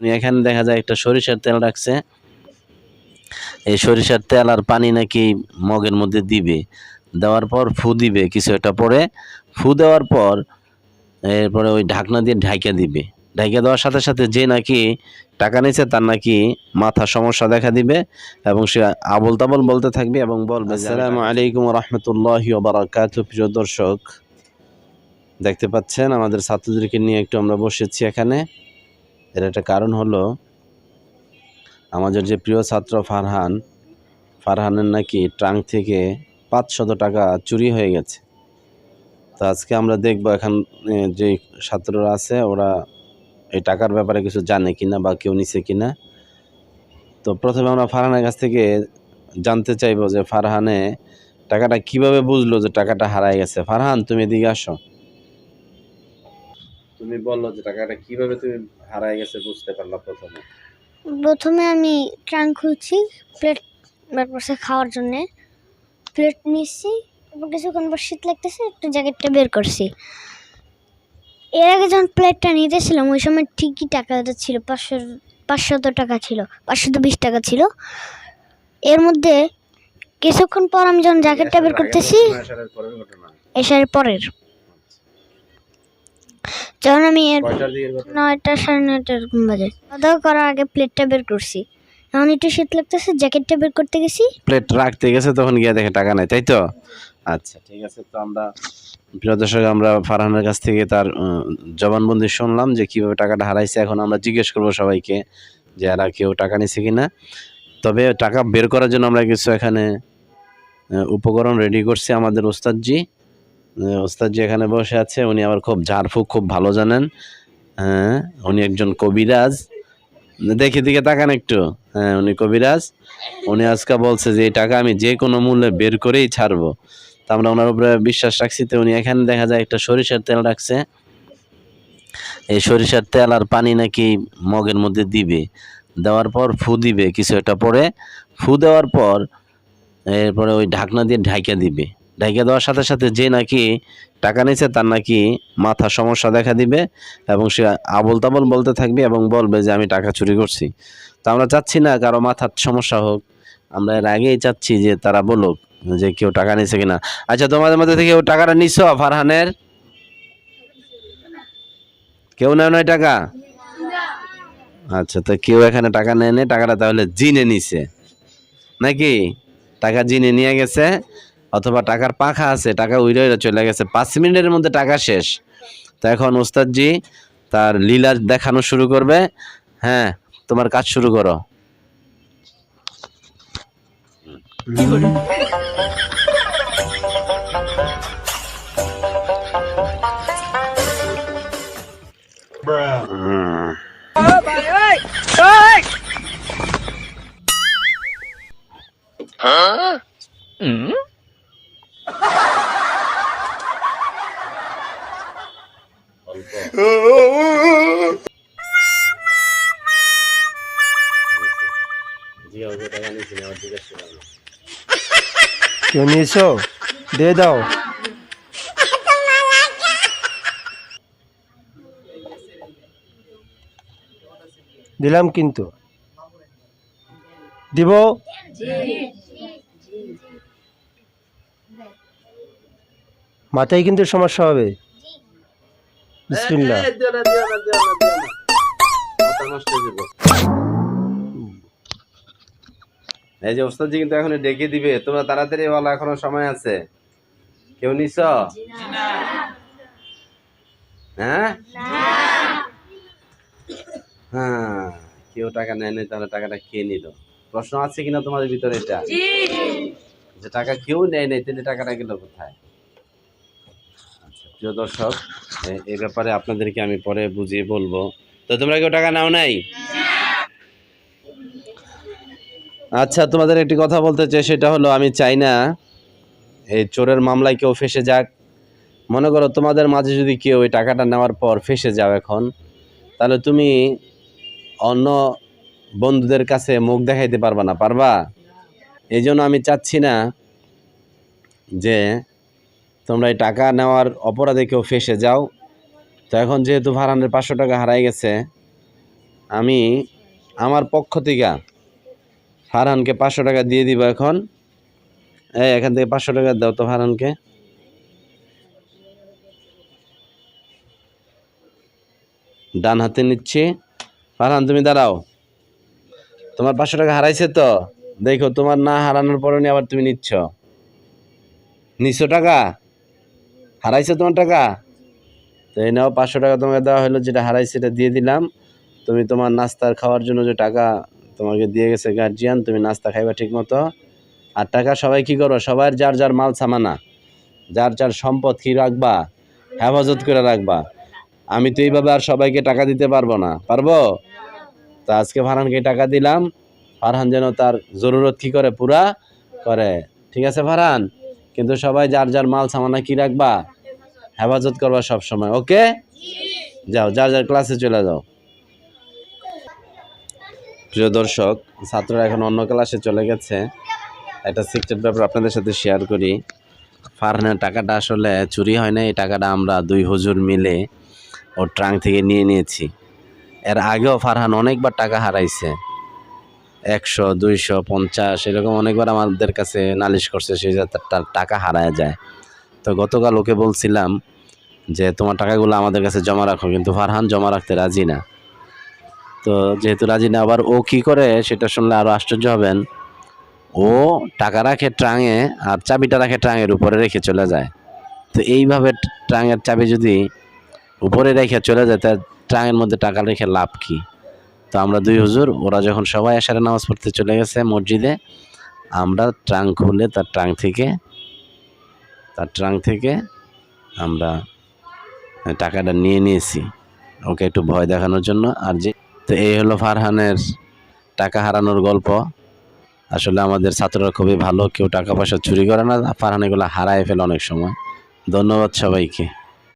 এখানে দেখা যায় একটা সরিষার তেল রাখছে। এই সরিষার তেল আর পানি নাকি মগের মধ্যে দিবে। দেওয়ার পর ফু দিবে কিছু একটা পরে। ফু দেওয়ার পর এরপরে ওই ঢাকনা দিয়ে ঢাইকা দিবে। ঢাইকা দেওয়ার সাথে সাথে যে নাকি টাকা নিচ্ছে তার নাকি মাথা সমস্যা দেখা দিবে এবং সে আবল তাবল বলতে থাকবে এবং বলবে আসসালামু আলাইকুম রহমতুল্লাহ বারাকাত প্রিয় দর্শক, দেখতে পাচ্ছেন আমাদের ছাত্রদেরকে নিয়ে একটু আমরা বসেছি এখানে। এর একটা কারণ হলো, আমাদের যে প্রিয় ছাত্র ফারহান, ফারহানের নাকি ট্রাঙ্ক থেকে পাঁচশত টাকা চুরি হয়ে গেছে। তো আজকে আমরা দেখব এখন যে ছাত্ররা আছে, ওরা এই টাকার ব্যাপারে কিছু জানে কিনা বা কেউ নিছে কিনা। তো প্রথমে আমরা ফারহানের কাছ থেকে জানতে চাইব যে ফারহানে টাকাটা কীভাবে বুঝলো যে টাকাটা হারায় গেছে। ফারহান, তুমি এদিকে আসো। তুমি বলল যে টাকাটা কীভাবে তুমি হারায় গেছে বুঝতে পারলা প্রথমে? প্রথমে আমি ট্রাঙ্ক খুলছি প্লেট বের করছে খাওয়ার জন্যে। প্লেট নিচ্ছি তারপর কিছুক্ষণ পর শীত লাগতেছে একটু জ্যাকেটটা বের করছি। এর আগে যখন প্লেটটা নিতেছিলাম ওই সময় ঠিকই টাকাটা ছিল পাঁচশো পাঁচশত টাকা ছিল পাঁচশত বিশ টাকা ছিল। এর মধ্যে কিছুক্ষণ পর আমি যখন জ্যাকেটটা বের করতেছি আসার পরের ঘটনা। এসার পরের। যখন আমি নয়টা সাড়ে নয়টা এরকম বাজে। খাওয়া করার আগে প্লেটটা বের করছি। এখন একটু শীত লাগতেছে জ্যাকেটটা বের করতে গেছি। প্লেট রাখতে গেছে তখন গিয়ে দেখে টাকা নাই তাই তো? আচ্ছা ঠিক আছে তো আমরা প্রিয় দর্শক আমরা ফারহানের কাছ থেকে তার জবানবন্দি শুনলাম যে কীভাবে টাকাটা হারাইছে। এখন আমরা জিজ্ঞেস করব সবাইকে যে এরা কেউ টাকা নিছে কিনা। তবে টাকা বের করার জন্য আমরা কিছু এখানে উপকরণ রেডি করছি আমাদের ওস্তাদজি। আহ, ওস্তাদজি এখানে বসে আছে উনি আবার খুব ঝাড়ফুঁক খুব ভালো জানেন। হ্যাঁ উনি একজন কবিরাজ। দেখে দিকে তাকান একটু। হ্যাঁ উনি কবিরাজ। উনি আজকে বলছে যে এই টাকা আমি যে কোনো মূল্যে বের করেই ছাড়বো। তা আমরা ওনার উপরে বিশ্বাস রাখছি। তো উনি এখানে দেখা যায় একটা সরিষার তেল রাখছে। এই সরিষার তেল আর পানি নাকি মগের মধ্যে দিবে। দেওয়ার পর ফু দিবে কিছু একটা পরে। ফু দেওয়ার পর এরপরে ওই ঢাকনা দিয়ে ঢাকিয়া দিবে। ঢাইকা দেওয়ার সাথে সাথে যে নাকি টাকা নিচ্ছে তার নাকি মাথা সমস্যা দেখা দিবে এবং সে আবল তাবল বলতে থাকবে এবং বলবে যে আমি টাকা চুরি করছি। তো আমরা চাচ্ছি না কারও মাথার সমস্যা হোক। আমরা এর আগেই চাচ্ছি যে তারা বলুক যে কেউ টাকা নিছে কিনা। আচ্ছা তোমাদের মধ্যে থেকে কেউ টাকাটা নিছো ফারহানের? কেউ নেয় নয় টাকা? আচ্ছা তো কেউ এখানে টাকা নেয় টাকাটা তাহলে জিনে নিছে। নাকি? টাকা জিনে নিয়ে গেছে। অথবা টাকার পাখা আছে, টাকা উইরে উইরে চলে গেছে। পাঁচ মিনিটের মধ্যে টাকা শেষ। তো এখন ওস্তাদজি তার লীলা দেখানো শুরু করবে। হ্যাঁ তোমার কাজ শুরু করো। কেউ নিয়েছো দিয়ে দাও। দিলাম কিন্তু। দিব? মাথায় কিন্তু সমস্যা হবে। বিসমিল্লাহ। এই যে ওস্তাদজি কিন্তু এখন ডেকে দিবে। তোমরা তাড়াতাড়ি বলো এখনও সময় আছে। কেউ নিছ? হ্যাঁ? হ্যাঁ কেউ টাকা নেয় নাই তাহলে টাকাটা কে নিল? প্রশ্ন আছে কিনা তোমাদের ভিতরে এটা? যে টাকা কেউ নেয় নাই তাহলে টাকাটা গেল কোথায়? আচ্ছা প্রিয় দর্শক এ- এই ব্যাপারে আপনাদেরকে আমি পরে বুঝিয়ে বলব। তো তোমরা কেউ টাকা নাও নাই? আচ্ছা তোমাদের একটি কথা বলতে চাই, সেটা হলো আমি চাই না এই চোরের মামলায় কেউ ফেসে যাক। মনে করো তোমাদের মাঝে যদি কেউ ওই টাকাটা নেওয়ার পর ফেসে যাও এখন, তাহলে তুমি অন্য বন্ধুদের কাছে মুখ দেখাইতে পারবা না, পারবা? এই জন্য আমি চাচ্ছি না যে তোমরা এই টাকা নেওয়ার অপরাধে কেউ ফেসে যাও। তো এখন যেহেতু ভাড়ানের পাঁচশো টাকা হারাই গেছে, আমি আমার পক্ষ থেকে ফারহানকে পাঁচশো টাকা দিয়ে দিব এখন। এই, এখান থেকে পাঁচশো টাকা দাও তো ফারহানকে ডান হাতে নিচ্ছি। ফারহান তুমি দাঁড়াও। তোমার পাঁচশো টাকা হারাইছে তো? দেখো, তোমার না হারানোর পরে আবার তুমি নিচ্ছ। নিচ্ছ টাকা? হারাইছে তোমার টাকা? তো এই নাও, পাঁচশো টাকা তোমাকে দেওয়া হলো, যেটা হারাইছে সেটা দিয়ে দিলাম। তুমি তোমার নাস্তার খাওয়ার জন্য যে টাকা তোমাকে দিয়ে গেছে গার্জিয়ান তুমি নাস্তা খাইবা ঠিক মতো আর টাকা সবাই কি করো সবার যার যার মাল সামানা, যার যার সম্পদ কি রাখবা, হেফাজত করে রাখবা। আমি তো এইভাবে আর সবাইকে টাকা দিতে পারব না। পারব? তো আজকে ফারহানকে টাকা দিলাম। ফারহান যেন তার জরুরত কি করে? পুরা করে। ঠিক আছে ফারহান? কিন্তু সবাই যার যার মাল সামানা কি রাখবা, হেফাজত করবা সব সময় ওকে? যাও, যার যার ক্লাসে চলে যাও। প্রিয় দর্শক, ছাত্ররা এখন অন্য ক্লাসে চলে গেছে। একটা সিক্রেট ব্যাপার আপনাদের সাথে শেয়ার করি। ফারহানের টাকাটা আসলে চুরি হয় না এই টাকাটা আমরা দুই হুজুর মিলে ওর ট্রাঙ্ক থেকে নিয়ে নিয়েছি। এর আগেও ফারহান অনেকবার টাকা হারাইছে। একশো, দুইশো, পঞ্চাশ, এরকম অনেকবার আমাদের কাছে নালিশ করছে সেই তার টাকা হারায় যায়। তো গতকাল ওকে বলছিলাম যে, তোমার টাকাগুলো আমাদের কাছে জমা রাখো। কিন্তু ফারহান জমা রাখতে রাজি না। তো যেহেতু রাজি না, আবার ও কি করে সেটা শুনলে আরও আশ্চর্য হবেন। ও টাকা রাখে ট্রাঙে আর চাবিটা রাখে ট্রাঙের উপরে রেখে চলে যায়। তো এইভাবে ট্রাঙের চাবি যদি উপরে রেখে চলে যায় তার ট্রাঙের মধ্যে টাকা রেখে লাভ কি? তো আমরা দুই হুজুর, ওরা যখন সবাই আসারে নামাজ পড়তে চলে গেছে মসজিদে, আমরা ট্রাং খুলে তার ট্রাং থেকে, তার ট্রাং থেকে আমরা টাকাটা নিয়ে নিয়েছি। ওকে একটু ভয় দেখানোর জন্য। আর যে তো এই হলো ফারহানের টাকা হারানোর গল্প। আসলে আমাদের ছাত্ররা খুবই ভালো, কেউ টাকা পয়সা চুরি করে না। ফারহান এগুলো হারায় ফেলে অনেক সময়। ধন্যবাদ সবাইকে।